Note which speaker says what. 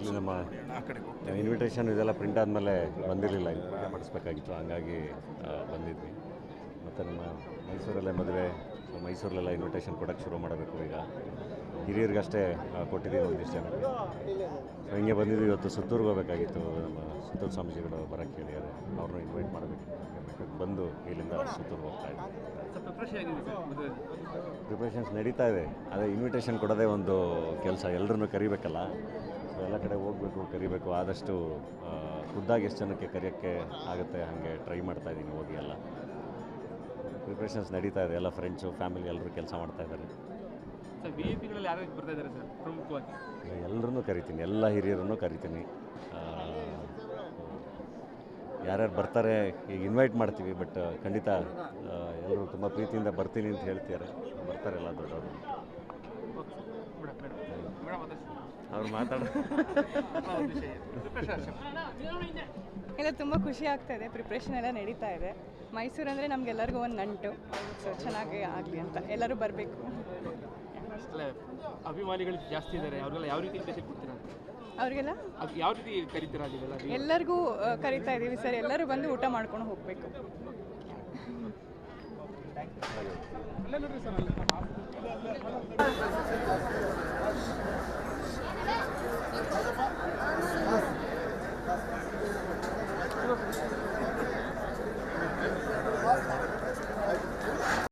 Speaker 1: ಇಲ್ಲಿ ನಮ್ಮ ಇನ್ವಿಟೇಷನ್ ಇದೆಲ್ಲ ಪ್ರಿಂಟ್ ಆದಮೇಲೆ ಬಂದಿರಲಿಲ್ಲ ಮಾಡಿಸ್ಬೇಕಾಗಿತ್ತು. ಹಂಗಾಗಿ ಬಂದಿದ್ವಿ. ಮತ್ತು ನಮ್ಮ ಮೈಸೂರಲ್ಲೇ ಮದುವೆ ಸೊ ಮೈಸೂರಲ್ಲೆಲ್ಲ ಇನ್ವಿಟೇಷನ್ ಕೊಡೋಕ್ಕೆ ಶುರು ಮಾಡಬೇಕು ಈಗ. ಹಿರಿಯರಿಗಷ್ಟೇ ಕೊಟ್ಟಿದ್ದೀವಿ ಒಂದಿಷ್ಟು ಜನಕ್ಕೆ ಸೊ ಹಿಂಗೆ ಬಂದಿದ್ವಿ ಇವತ್ತು, ಸುತ್ತೂರ್ಗೆ ಹೋಗಬೇಕಾಗಿತ್ತು. ನಮ್ಮ ಸುತ್ತೂರು ಸ್ವಾಮೀಜಿಗಳು ಬರೋಕ್ಕೆ ಹೇಳಿದ್ದಾರೆ ಅವ್ರನ್ನ ಇನ್ವೈಟ್ ಮಾಡಬೇಕು. ಬಂದು ಇಲ್ಲಿಂದ ಸುತ್ತೂರ್ಗೆ ಹೋಗ್ತಾ ಇದ್ದೀವಿ ಪ್ರಿಪ್ರೇಷನ್ಸ್ ನಡೀತಾ ಇದೆ. ಅದೇ ಇನ್ವಿಟೇಷನ್ ಕೊಡೋದೇ ಒಂದು ಕೆಲಸ ಎಲ್ಲರನ್ನೂ ಕರಿಬೇಕಲ್ಲ. ಎಲ್ಲ ಕಡೆ ಹೋಗಬೇಕು ಕರಿಬೇಕು ಆದಷ್ಟು ಖುದ್ದಾಗಿ ಎಷ್ಟು ಜನಕ್ಕೆ ಕರೆಯೋಕ್ಕೆ ಆಗುತ್ತೆ ಹಾಗೆ ಟ್ರೈ ಮಾಡ್ತಾ ಇದ್ದೀನಿ ಹೋಗಿ ಎಲ್ಲ. ಪ್ರಿಪ್ರೇಷನ್ಸ್ ನಡೀತಾ ಇದೆ ಎಲ್ಲ ಫ್ರೆಂಡ್ಸು ಫ್ಯಾಮಿಲಿ ಎಲ್ಲರೂ ಕೆಲಸ ಮಾಡ್ತಾ ಇದ್ದಾರೆ ಎಲ್ಲರನ್ನೂ ಕರಿತೀನಿ ಎಲ್ಲ ಹಿರಿಯರನ್ನು ಕರಿತೀನಿ. ಯಾರ್ಯಾರು ಬರ್ತಾರೆ ಈಗ ಇನ್ವೈಟ್ ಮಾಡ್ತೀವಿ ಬಟ್ ಖಂಡಿತ ಎಲ್ಲರೂ ತುಂಬ ಪ್ರೀತಿಯಿಂದ ಬರ್ತೀನಿ ಅಂತ ಹೇಳ್ತಿದ್ದಾರೆ ಬರ್ತಾರೆ ಎಲ್ಲ ದೊಡ್ಡವರು. ಅವ್ರು ಮಾತಾಡ
Speaker 2: ಎಲ್ಲ ತುಂಬ ಖುಷಿ ಆಗ್ತಾ ಇದೆ. ಪ್ರಿಪ್ರೇಷನ್ ಎಲ್ಲ ನಡೀತಾ ಇದೆ. ಮೈಸೂರು ಅಂದರೆ ನಮಗೆಲ್ಲರಿಗೂ ಒಂದು ನಂಟು. ಸೊ ಚೆನ್ನಾಗಿ ಆಗಲಿ ಅಂತ. ಎಲ್ಲರೂ ಬರಬೇಕು.
Speaker 3: ಅಭಿಮಾನಿಗಳು ಜಾಸ್ತಿ ಇದ್ದಾರೆ. ಅವ್ರಿಗೆಲ್ಲ ಯಾವ ರೀತಿ ಇಂಟ್ರೆಸ್ಟ್ ಕೊಡ್ತೀರಾ?
Speaker 2: ಅವ್ರಿಗೆಲ್ಲ?
Speaker 3: ಯಾವ ರೀತಿ ಕರಿತೀರಾ
Speaker 2: ಎಲ್ಲರಿಗೂ ಕರಿತಾ ಇದ್ದೀವಿ ಸರ್. ಎಲ್ಲರೂ ಬಂದು ಊಟ ಮಾಡ್ಕೊಂಡು ಹೋಗಬೇಕು.
Speaker 3: ಸರ್